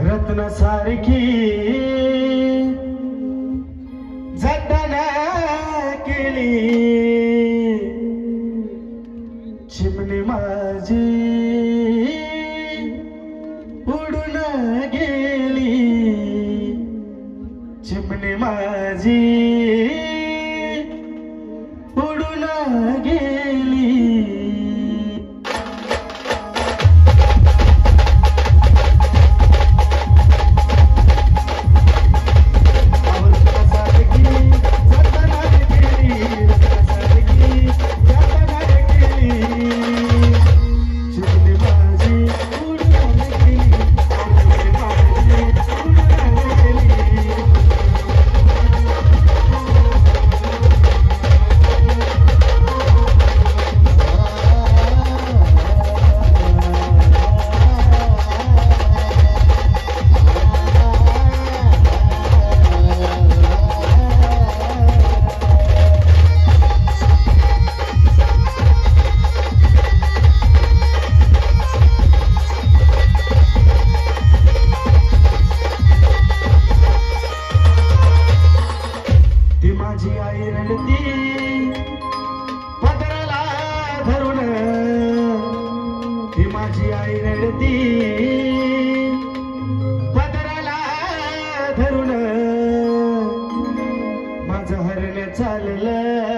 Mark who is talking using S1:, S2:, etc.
S1: रत्न सारखी जतना केली. चिमणी माझी उडून गेली. चिमणी माझी उडून गेली माझी आई रडती. पदराला धरून ही माझी आई रडती. पदराला धरून माझं हरण चाललं.